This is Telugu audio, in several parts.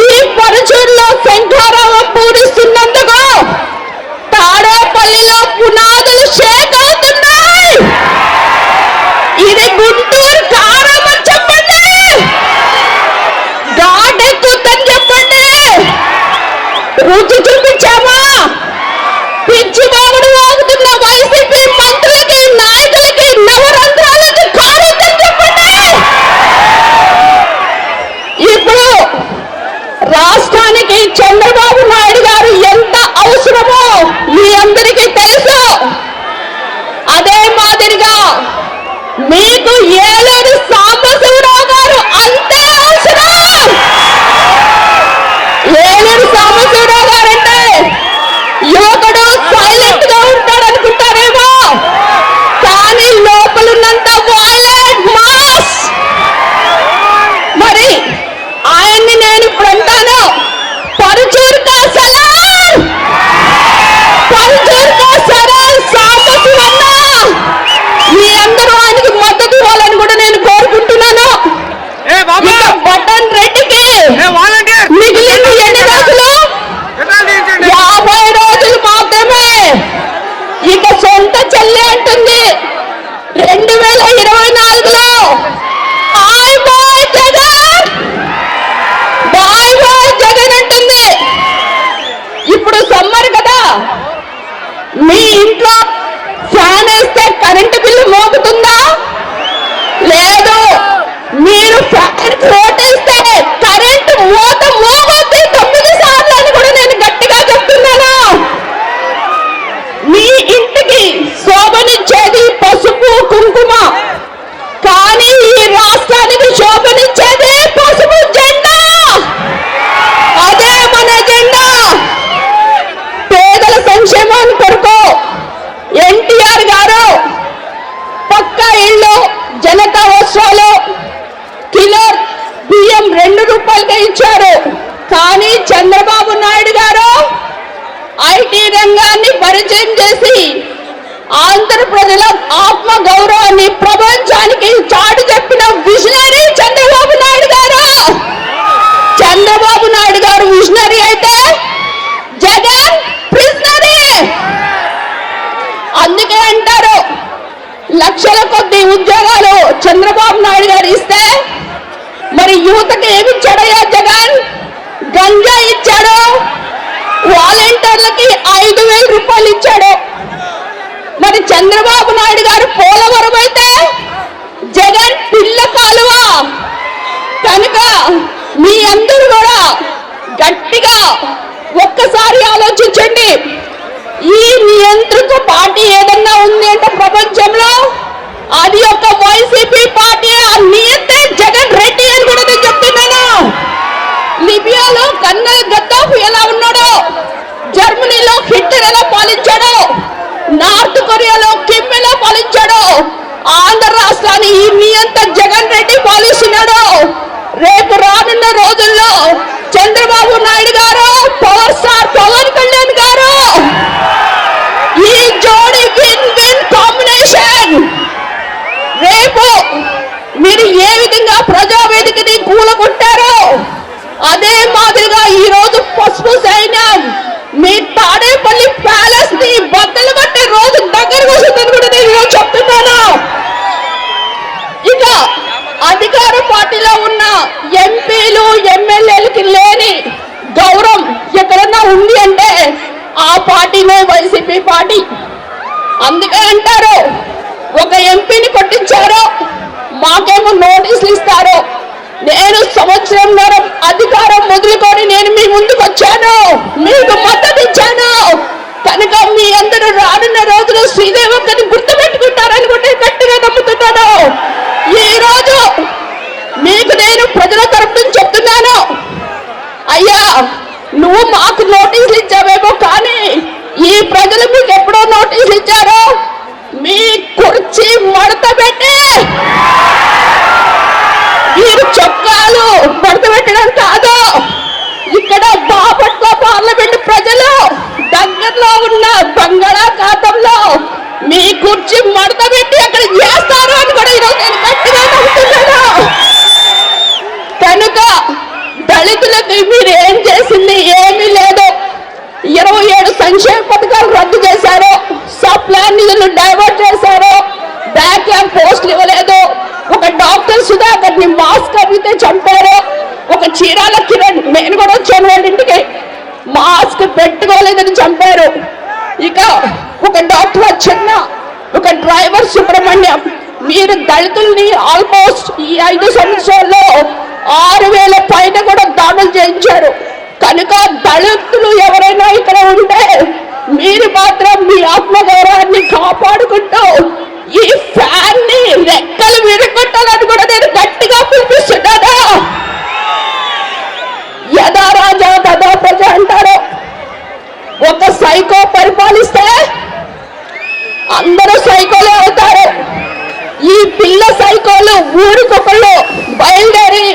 ఈ పరుచూరులో శంఖారావం పూరిస్తున్నందుకు తాడేపల్లిలో పునాదులు శేఖ చంద్రబాబు నాయుడు గారు ఎంత అవసరమో మీ అందరికీ తెలుసు. అదే మాదిరిగా మీకు ఏలేడు అంటుంది. రెండు వేల ఇరవై నాలుగులో bye bye Jagan. Bye bye Jagan అంటుంది. ఇప్పుడు సమ్మర్ కదా. మీ ఇంట్లో ఫ్యాన్ వేస్తే కరెంటు బిల్లు మోగుతుందా? లేదు. మీరు ఫ్యాన్ ఓటేస్తే కరెంటు మోత మోగుతుంది తొమ్మిది సార్లు అని కూడా నేను గట్టిగా చెప్తున్నాను. మీ ఇంట్లో శోభనిచ్చేది పసుపు కుంకుమ. కానీ ఈ రాష్ట్రానికి శోభనిచ్చేది పసుపు జెండా. అదే మన జెండా. పేదల సంక్షేమాన్ని కొరకు ఎన్టీఆర్ గారు పక్కా ఇళ్ళు జనతా వస్త్రాలు కిలో బియ్యం రెండు రూపాయలుగా ఇచ్చారు. కానీ చంద్రబాబు నాయుడు గారు ఐటీ రంగాన్ని పరిచయం చేసి ఆంధ్ర ప్రజల ఆత్మ గౌరవాన్ని ప్రపంచానికి చాటు చెప్పిన విజనరీ చంద్రబాబు నాయుడు గారు. చంద్రబాబు నాయుడు గారు విజనరీ అయితే జగన్ ప్రిజనరీ అందుకే అంటారు లక్షల కొద్ది ఉద్యోగాలు చంద్రబాబు నాయుడు గారు ఇస్తే మరి యువతకి ఏమి ఇచ్చాడయ్యా జగన్? గంజా ఇచ్చాడు వాలంటీర్లకి ఐదు వేల రూపాయలు ఇచ్చాడు. మరి చంద్రబాబు నాయుడు గారు పోలవరం అయితే జగన్ పిల్ల కాలువ. కనుక మీ అందరూ కూడా గట్టిగా ఒక్కసారి ఆలోచించండి. ఈ నియంత్రిత పార్టీ ఏదన్నా ఉంది అంటే ప్రపంచంలో అది ఒక వైసీపీ పార్టీ ఆ నియంత్రే జగన్ రెడ్డి అని కూడా నేను చెప్తున్నాను లిబియాలో కన్నల్ గద్దాఫ్ ఎలా ఉన్నాడో జర్మనీలో హిట్లర్ ఎలా పాలించాడో నార్త్ కొరియాలో కిమ్ ఎలా పాలించాడో ఆంధ్ర రాష్ట్రాన్ని ఈ నియంత జగన్ రెడ్డి పాలిస్తున్నాడు రేపు రానున్న రోజుల్లో చంద్రబాబు నాయుడు గారు పవర్ స్టార్ పవన్ కళ్యాణ్ గారు ఈ జోడి విన్ విన్ కాంబినేషన్ రేపు మీరు ఏ విధంగా ప్రజావేదికని కూలగొట్టారో అదే మాదిరిగా ఈ రోజు పసుపు సైన్యం మీ తాడేపల్లి ప్యాలెస్ని బద్దలు కొట్టే రోజు దగ్గరకు వస్తుందని కూడా నేను ఈరోజు చెప్తున్నాను ఇక అధికార పార్టీలో ఉన్న ఎంపీలు ఎమ్మెల్యేలకి లేని గౌరవం ఎక్కడన్నా ఉంది అంటే ఆ పార్టీనే వైసీపీ పార్టీ. అందుకే అంటారు ఒక ఎంపీని కొట్టించారు మాకేమో నోటీసులు ఇస్తారు. నేను సంవత్సరంన్నర అధికారం మొదలుకొని నేను మీ ముందుకు వచ్చాను మీకు మద్దతు ఇచ్చాను. కనుక మీ అందరూ రానున్న రోజులు శ్రీదేవక్కని గుర్తుపెట్టుకుంటారని కూడా గట్టిగా నమ్ముతున్నాను. ఈ రోజు మీకు నేను ప్రజల తరపు నుంచి చెప్తున్నాను. అయ్యా నువ్వు మాకు నోటీసులు ఇచ్చావేమో కానీ ఈ ప్రజలు మీకు ఎప్పుడో నోటీస్ ఇచ్చారో. మీ కుర్చీ మడత పెట్టి మీరు చొక్కాలు మడత పెట్టడం కాదు. ఇక్కడ బాపట్లో పార్లమెంట్ ప్రజలు దగ్గరలో ఉన్న బంగాళాఖాతంలో మీ కుర్చీ మడత పెట్టి అక్కడ చేస్తారు అని కూడా ఈరోజు గట్టిగా నమ్ముతున్నాను. కనుక దళితులకు మీరు ఏం చేసింది ఏమీ లేదు. చంపారు? ఒక చీరాల కిరణ్ నేను కూడా వచ్చాను వాళ్ళ ఇంటికి. మాస్క్ పెట్టుకోలేదని చంపారు. ఇక ఒక డాక్టర్ చిన్న ఒక డ్రైవర్ సుబ్రహ్మణ్యం. మీరు దళితుల్ని ఆల్మోస్ట్ ఈ ఐదు సంవత్సరాల్లో ఆరు వేల పైన కూడా దాడులు చేయించారు. కనుక దళితులు ఎవరైనా ఇక్కడ ఉంటే మీరు మాత్రం మీ ఆత్మగౌరవాన్ని కాపాడుకుంటూ ఈ ఫ్యాన్ని రెక్కలు విరగొట్టాలని కూడా నేను గట్టిగా పిలిపిస్తున్నాను యథా రాజా తదా ప్రజ అంటారు ఒక సైకో పరిపాలిస్తే అందరూ సైకోలే అవుతారు. ఈ పిల్ల సైకోలు ఊరికొకళ్ళు బయలుదేరి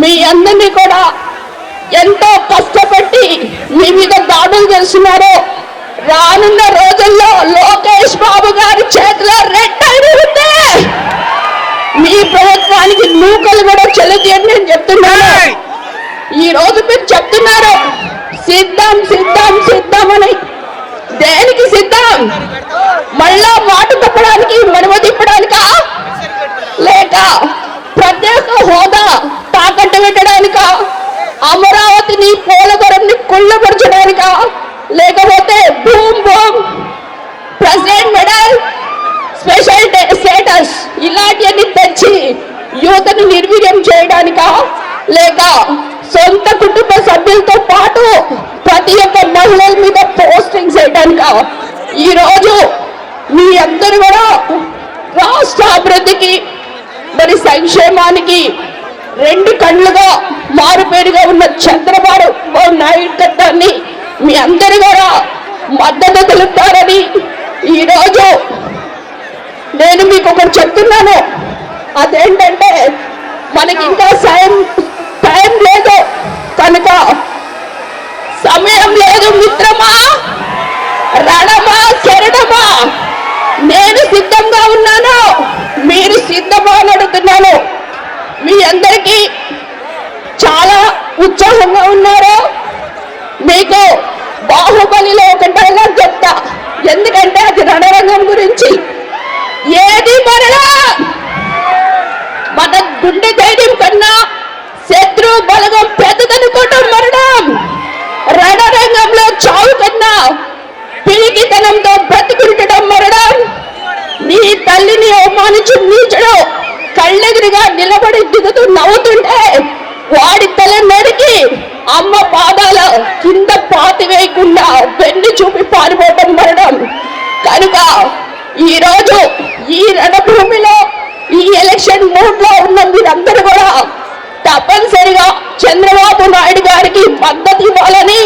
మీ అందరినీ కూడా ఎంతో కష్టపెట్టి మీ మీద దాడులు చేస్తున్నారు రానున్న రోజుల్లో లోకేష్ బాబు గారి చేతిలో రెడ్ ఐడి ఉంటే మీ ప్రభుత్వానికి నూకలు కూడా చెల్లుతీయని నేను చెప్తున్నాను! ఈ రోజు మీరు చెప్తున్నారు సిద్ధం సిద్ధం సిద్ధం అని. దేనికి సిద్ధం? మళ్ళా మాట తప్పడానికి మనుమ తిప్పడానికా? లేక ప్రత్యేక హోదా తాకట్టు పెట్టడానికా? అమరావతిని పోలవరంని కుళ్ళపరచడానికా లేకపోతే boom boom president medal special status ఇలాంటివన్నీ తెచ్చి యువతను నిర్వీర్యం చేయడానికా? లేక సొంత కుటుంబ సభ్యులతో పాటు ప్రతి ఒక్క మహిళల మీద పోస్టింగ్ చేయడానికా? ఈరోజు మీ అందరూ కూడా రాష్ట్ర అభివృద్ధికి సంక్షేమానికి రెండు కళ్ళుగా మారుపేరుగా ఉన్న చంద్రబాబు నాయుడు మీ అందరు కూడా మద్దతు తెలుపుతారని ఈరోజు నేను మీకు ఒకటి చెప్తున్నాను. అదేంటంటే మనకి ఇంకా టైం టైం లేదు కనుక సమయం లేదు మిత్రమా రణమా శరణమా నేను సిద్ధంగా ఉన్నాను మీరు సిద్ధమా అని అడుగుతున్నాను మీ అందరికీ చాలా ఉత్సాహంగా ఉన్నారు? మీకు బాహుబలిలో ఒక డైలాగ్ చెప్తా. ఎందుకంటే అది రణరంగం గురించి. ఏది మరలా మన గుండె ధైర్యం కన్నా శత్రు బలగం పెద్దదనుకోవటం మరణం. రణరంగంలో చావు కన్నా పిరికితనంతో బ్రతికుంటడం మరణం. నీ తల్లిని అవమానించి నీచడం. కళ్ళెదురుగా నిలబడి దిగుతూ నవ్వుతుంటే వాడి తల నరికి అమ్మ పాదాల కింద పాతి వేయకుండా వెన్ను చూపి పారిపోవటం మరణం. కనుక ఈరోజు ఈ రణభూమిలో ఈ ఎలక్షన్ మూడ్లో ఉన్న మీరందరూ కూడా తప్పనిసరిగా చంద్రబాబు నాయుడు గారికి మద్దతు ఇవ్వాలని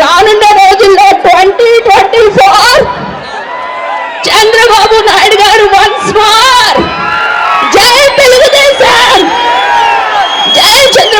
రానున్న రోజుల్లో twenty twenty four. Chandrababu Naidu గారు once more. జై తెలుగుదేశం జై చంద్రబాబు